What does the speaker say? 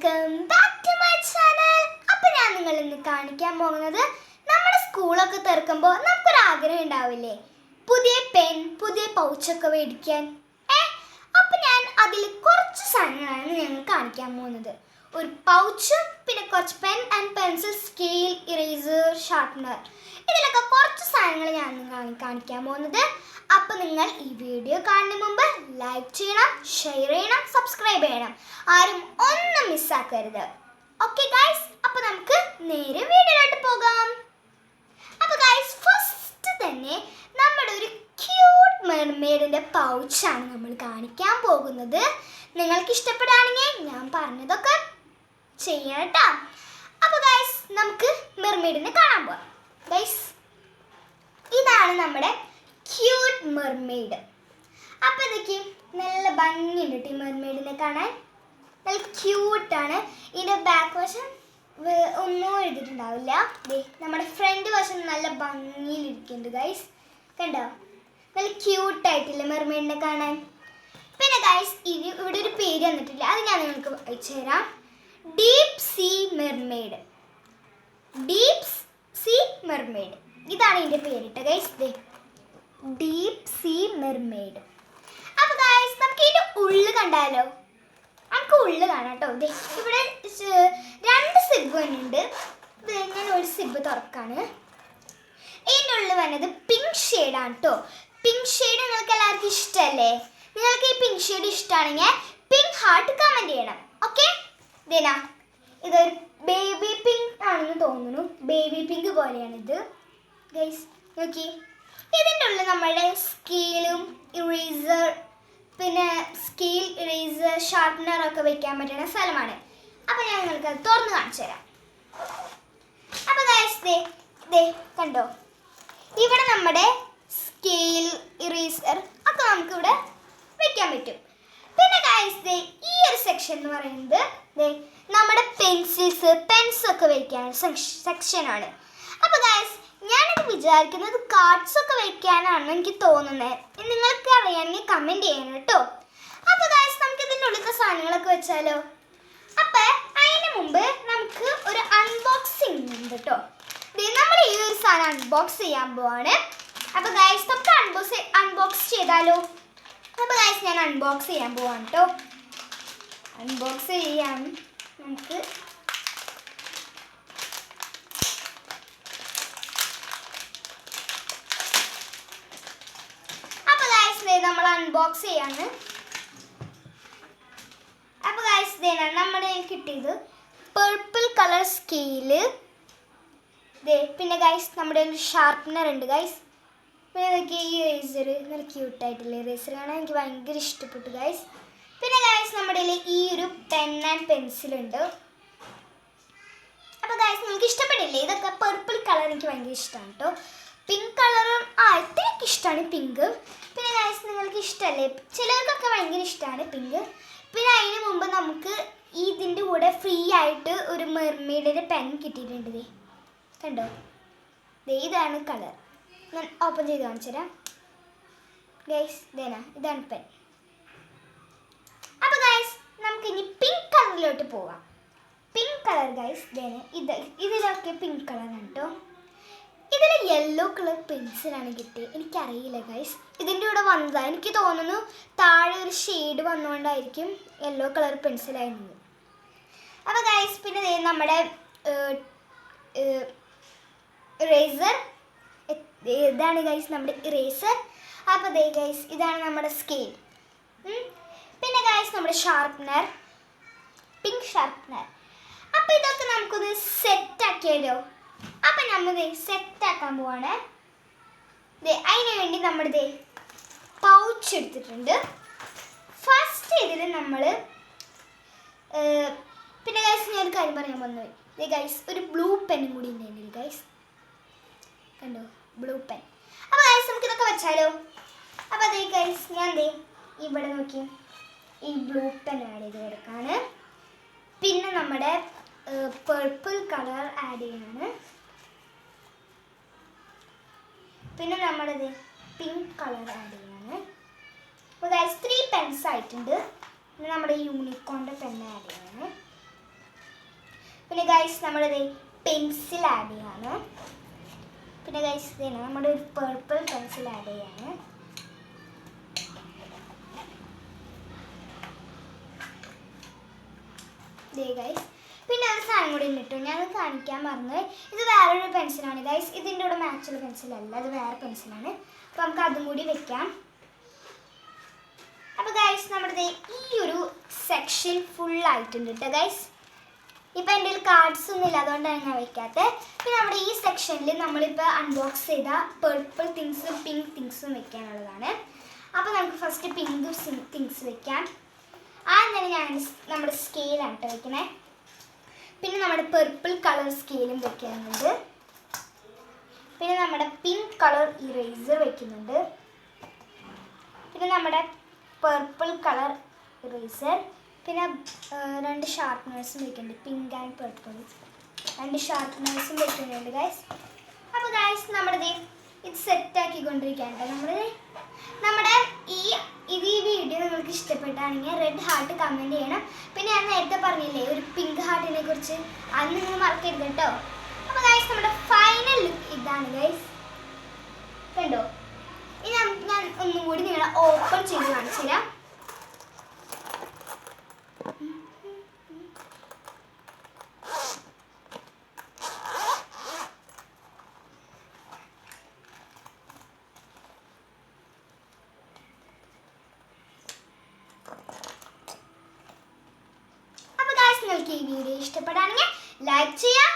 Welcome back to my channel. അപ്പോൾ ഞാൻ നിങ്ങൾ ഇന്ന് കാണിക്കാൻ പോകുന്നത് നമ്മുടെ സ്കൂളൊക്കെ തുറക്കുമ്പോൾ നമുക്കൊരു ആഗ്രഹം ഉണ്ടാവില്ലേ? പുതിയ പെൻ പുതിയ പൗച്ചൊക്കെ മേടിക്കാൻ. ഏ? അപ്പോൾ ഞാൻ അതിൽ കുറച്ച് സാധനങ്ങളാണ് ഞങ്ങൾ കാണിക്കാൻ പോകുന്നത്. ഒരു പൗച്ചും പിന്നെ കുറച്ച് pen and pencil scale eraser sharpener ഇതിലൊക്കെ കുറച്ച് സാധനങ്ങൾ ഞാൻ കാണിക്കാൻ പോകുന്നത്. നിങ്ങൾ ഈ വീഡിയോ കാണുന്ന മുമ്പ് ലൈക്ക് ചെയ്യണം ഷെയർ ചെയ്യണം സബ്സ്ക്രൈബ് ചെയ്യണം. ആരും ഒന്നും മിസ്സാക്കരുത് ഓക്കെ ഗൈസ് അപ്പോൾ നമുക്ക് നേരെ വീഡിയോയിലോട്ട് പോകാം. അപ്പോൾ ഗൈസ് ഫസ്റ്റ് തന്നെ നമ്മുടെ ഒരു ക്യൂട്ട് മെർമെയ്ഡിന്റെ പൗച്ചാണ് നമ്മൾ കാണിക്കാൻ പോകുന്നത്. നിങ്ങൾക്ക് ഇഷ്ടപ്പെടുകയാണെങ്കിൽ ഞാൻ പറഞ്ഞതൊക്കെ ചെയ്യണം കേട്ടോ. അപ്പോൾ ഗൈസ് നമുക്ക് മെർമെയ്ഡിനെ കാണാൻ പോകാം ഗൈസ് ഇതാണ് നമ്മുടെ ക്യൂട്ട് മെർമെയ്ഡ് അപ്പോൾ ഇതൊക്കെ നല്ല ഭംഗിയുണ്ട് കേട്ടോ ഈ മെർമെയ്ഡിനെ കാണാൻ. നല്ല ക്യൂട്ടാണ് ഇതിന്റെ ബാക്ക് വശം ഒന്നും എഴുതിയിട്ടുണ്ടാവില്ല. നമ്മുടെ ഫ്രണ്ട് വശം നല്ല ഭംഗിയിലിരിക്കുന്നുണ്ട് ഗൈസ് കണ്ടോ? നല്ല ക്യൂട്ടായിട്ടില്ലേ മെർമെയ്ഡിനെ കാണാൻ. പിന്നെ ഗൈസ് ഇത് ഇവിടെ ഒരു പേര് തന്നിട്ടില്ല അത് ഞാൻ നിങ്ങൾക്ക് അയച്ചു തരാം. Deep sea mermaid deep sea mermaid ഇതാണ് ഇതിന്റെ പേരിട്ട് ഗൈസ് ദേ ഡീപ് സീ മെർമെയ്ഡ് അപ്പോൾ ഗായ്സ് നമുക്ക് ഇതിന്റെ ഉള്ളു കണ്ടാലോ? നമുക്ക് ഉള്ളു കാണാം കേട്ടോ. ഇവിടെ രണ്ട് സിബ് ഉണ്ട് ഞാൻ ഒരു സിബ് തുറക്കാണ്. ഇതിന്റെ ഉള്ളിൽ വന്നത് പിങ്ക് ഷെയ്ഡാണ് കേട്ടോ. പിങ്ക് ഷെയ്ഡ് നിങ്ങൾക്ക് എല്ലാവർക്കും ഇഷ്ടമല്ലേ നിങ്ങൾക്ക് ഈ പിങ്ക് ഷെയ്ഡ് ഇഷ്ടമാണെങ്കിൽ പിങ്ക് ഹാർട്ട് കമന്റ് ചെയ്യണം. ഓക്കെ ഇതേനാ ഇതൊരു ബേബി പിങ്ക് ആണെന്ന് തോന്നുന്നു. Baby pink പോലെയാണിത്. ഗൈസ് നോക്കി ഇതിന്റെ ഉള്ളിൽ നമ്മുടെ സ്കെയിലും ഇറേസർ പിന്നെ സ്കെയിൽ ഇറേസർ ഷാർപ്പനർ ഒക്കെ വെക്കാൻ പറ്റുന്ന സ്ഥലമാണ്. അപ്പോൾ ഞാൻ നിങ്ങൾക്ക് അത് തുറന്ന് കാണിച്ചു തരാം. അപ്പോൾ ഗൈസ് ദേ ദേ കണ്ടോ? ഇവിടെ നമ്മുടെ സ്കെയിൽ ഇറേസർ ഒക്കെ നമുക്കിവിടെ വെക്കാൻ പറ്റും. പിന്നെ ഗൈസ് ദേ ഈ ഒരു സെക്ഷൻ എന്ന് പറയുന്നത് ദേ നമ്മുടെ പെൻസിൽസ് പെൻസ് ഒക്കെ വെക്കാൻ സെക്ഷനാണ് അപ്പോൾ ഗൈസ് ഞാനിത് വിചാരിക്കുന്നത് കാർഡ്സ് ഒക്കെ വെക്കാനാണെന്ന് എനിക്ക് തോന്നുന്നത് നിങ്ങൾക്ക് അറിയാമെങ്കിൽ കമന്റ് ചെയ്യണം കേട്ടോ. അപ്പോൾ ഗൈസ് നമുക്ക് ഇതിന്റെ ഉള്ളിലത്തെ സാധനങ്ങളൊക്കെ വെച്ചാലോ? അപ്പോൾ അതിന് മുമ്പ് നമുക്ക് ഒരു അൺബോക്സിംഗ് ഉണ്ട് കേട്ടോ. നമ്മൾ ഈ ഒരു സാധനം അൺബോക്സ് ചെയ്യാൻ പോവാണ്. അപ്പോൾ ഗൈസ് നമുക്ക് അൺബോക്സ് അൺബോക്സ് ചെയ്താലോ? അപ്പോൾ ഗൈസ് ഞാൻ അൺബോക്സ് ചെയ്യാൻ പോവാണ് കേട്ടോ. അൺബോക്സ് ചെയ്യാൻ നമുക്ക് അപ്പോൾ ഗൈസ് നമ്മൾ അൺബോക്സ് ചെയ്യാണ്. അപ്പോൾ ഗൈസ് ഇതേനാണ് നമ്മുടെ കിട്ടിയത് പേർപ്പിൾ കളർ സ്കെയിൽ ദേ പിന്നെ ഗൈസ് നമ്മുടെ ഒരു ഷാർപ്പനർ ഉണ്ട്. ഗൈസ് പിന്നെ ഇതൊക്കെ ഈ റേസർ നല്ല ക്യൂട്ടായിട്ടുള്ള റേസർ കാണാൻ എനിക്ക് ഭയങ്കര ഇഷ്ടപ്പെട്ടു ഗൈസ് പിന്നെ ഗൈസ് നമ്മുടെ ഈ ഒരു പെൻ ആൻഡ് പെൻസിൽ ഉണ്ട്. അപ്പോൾ ഗൈസ് നിങ്ങൾക്ക് ഇഷ്ടപ്പെടില്ലേ? ഇതൊക്കെ പെർപ്പിൾ കളർ എനിക്ക് ഭയങ്കര ഇഷ്ടമാണ് കേട്ടോ പിങ്ക് കളറും ആ ഇത്രയൊക്കെ ഇഷ്ടമാണ് പിങ്ക് പിന്നെ ഗൈസ് നിങ്ങൾക്ക് ഇഷ്ടമല്ലേ ചിലർക്കൊക്കെ ഭയങ്കര ഇഷ്ടമാണ് പിങ്ക് പിന്നെ അതിന് മുമ്പ് നമുക്ക് ഇതിന്റെ കൂടെ ഫ്രീ ആയിട്ട് ഒരു മെർമെയ്ഡിന്റെ പെൻ കിട്ടിയിട്ടുണ്ട് ദേ. കണ്ടോ? ദേ ഇതാണ് കളർ ഞാൻ ഓപ്പൺ ചെയ്ത് കാണിച്ചു തരാം. ഗൈസ് ഇതേനാ ഇതാണ് പെൻ അപ്പോൾ ഗൈസ് നമുക്ക് ഇനി പിങ്ക് കളറിലോട്ട് പോവാം. പിങ്ക് കളർ ഗൈസ് ഇതേനെ ഇത് ഇതിലൊക്കെ പിങ്ക് കളർ കേട്ടോ ഇതിൽ യെല്ലോ കളർ പെൻസിലാണ് കിട്ടിയത് എനിക്കറിയില്ല ഗൈസ് ഇതിന്റെ കൂടെ വന്നതാണ് എനിക്ക് തോന്നുന്നു താഴെ ഒരു ഷെയ്ഡ് വന്നുകൊണ്ടായിരിക്കും യെല്ലോ കളർ പെൻസിലായിരുന്നത് അപ്പോൾ ഗൈസ് പിന്നെ നമ്മുടെ ഇറേസർ ഇതാണ് ഗൈസ് നമ്മുടെ ഇറേസർ അപ്പോൾ ദേ ഗൈസ് ഇതാണ് നമ്മുടെ സ്കെയിൽ പിന്നെ ഗൈസ് നമ്മുടെ ഷാർപ്പ്നർ പിങ്ക് ഷാർപ്പ്നർ അപ്പോൾ ഇതൊക്കെ നമുക്കൊന്ന് സെറ്റ് ആക്കിയാലോ? അപ്പം നമ്മൾ സെറ്റ് ആക്കാൻ പോവാണ്. അതിന് വേണ്ടി നമ്മൾ ദേ പൗച്ച് എടുത്തിട്ടുണ്ട് ഫസ്റ്റ് ഇതിൽ നമ്മൾ പിന്നെ ഗൈസ് ഞാൻ ഒരു കാര്യം പറയാൻ വന്നു ഗൈസ് ഒരു ബ്ലൂ പെന്നും കൂടി ഉണ്ടായിരുന്നു ഗൈസ് കണ്ടോ? ബ്ലൂ പെൻ അപ്പോൾ ഗൈസ് നമുക്ക് ഇതൊക്കെ വെച്ചാലോ? അപ്പോൾ അതേ ഗൈസ് ഞാൻ ദേ ഇവിടെ നോക്കി. ഈ ബ്ലൂ പെൻ ആഡ് ചെയ്ത് കൊടുക്കാണ്. പിന്നെ നമ്മുടെ പേർപ്പിൾ കളർ ആഡ് ചെയ്യാണ്. പിന്നെ നമ്മളിത് പിങ്ക് കളർ ആഡ് ചെയ്യാണ്. അപ്പോൾ ഗൈസ് ത്രീ പെൻസ് ആയിട്ടുണ്ട്. പിന്നെ നമ്മുടെ യൂണിക്കോണിന്റെ പെൻ ആഡ് ചെയ്യാണ്. പിന്നെ ഗൈസ് നമ്മളിത് പെൻസിൽ ആഡ് ചെയ്യാണ്. പിന്നെ ഗൈസ് ഇതാണ് നമ്മുടെ ഒരു പേർപ്പിൾ പെൻസിൽ ആഡ് ചെയ്യാണ്. ഗൈസ് പിന്നെ ഒരു സാധനം കൂടി ഇന്നിട്ടു ഞാൻ കാണിക്കാൻ മറന്നു ഇത് വേറൊരു പെൻസിലാണ് ഗൈസ് ഇതിന്റെ കൂടെ മാച്ചുള്ള പെൻസിലല്ല ഇത് വേറെ പെൻസിലാണ് അപ്പോൾ നമുക്ക് അതും കൂടി വെക്കാം. അപ്പോൾ ഗൈസ് നമ്മുടെ ഈ ഒരു സെക്ഷൻ ഫുൾ ആയിട്ടുണ്ട് കേട്ടോ ഗൈസ് ഇപ്പം എന്റെ കയ്യിൽ കാർഡ്സ് ഒന്നും ഇല്ല. അതുകൊണ്ടാണ് ഞാൻ വെക്കാത്തത് പിന്നെ നമ്മുടെ ഈ സെക്ഷനിൽ നമ്മളിപ്പോൾ അൺബോക്സ് ചെയ്ത പേർപ്പിൾ തിങ്സും പിങ്ക് തിങ്സും വെക്കാനുള്ളതാണ്. അപ്പോൾ നമുക്ക് ഫസ്റ്റ് പിങ്ക് തിങ്സ് വെക്കാം. ആ തന്നെ ഞാൻ നമ്മുടെ സ്കെയിലാണ് കേട്ടോ വെക്കണേ. പിന്നെ നമ്മുടെ പെർപ്പിൾ കളർ സ്കെയിലും വെക്കുന്നുണ്ട് പിന്നെ നമ്മുടെ പിങ്ക് കളർ ഇറേസർ വെക്കുന്നുണ്ട്. പിന്നെ നമ്മുടെ പെർപ്പിൾ കളർ ഇറേസർ പിന്നെ രണ്ട് ഷാർപ്പ്നേഴ്സും വെക്കുന്നുണ്ട്. പിങ്ക് ആൻഡ് പെർപ്പിൾ രണ്ട് ഷാർപ്പ്നേഴ്സും വെക്കുന്നുണ്ട് ഗൈസ് അപ്പോൾ ഗൈസ് നമ്മുടെ ഇത് സെറ്റ് ആക്കിക്കൊണ്ടിരിക്കുകയാണ് നമ്മൾ നമ്മുടെ ഈ ഇത് ഇഷ്ടപ്പെട്ടാണെങ്കിൽ റെഡ് ഹാർട്ട് കമന്റ് ചെയ്യണം. പിന്നെ ഞാൻ നേരത്തെ പറഞ്ഞില്ലേ ഒരു പിങ്ക് ഹാർട്ടിനെ കുറിച്ച് അത് നിങ്ങൾ മറക്കരുത് കേട്ടോ. അപ്പോൾ ഗൈസ് നമ്മുടെ ഫൈനൽ ലുക്ക് ഇതാണ് ഗൈസ് കണ്ടോ? ഇനി ഞാൻ- ഒന്നും കൂടി നിങ്ങളെ ഓപ്പൺ ചെയ്ത് കാണിച്ചു തരാം അപ്പോൾ ഗൈസ് നിങ്ങൾക്ക് ഈ വീഡിയോ ഇഷ്ടപ്പെടുകയാണെങ്കിൽ ലൈക്ക് ചെയ്യാം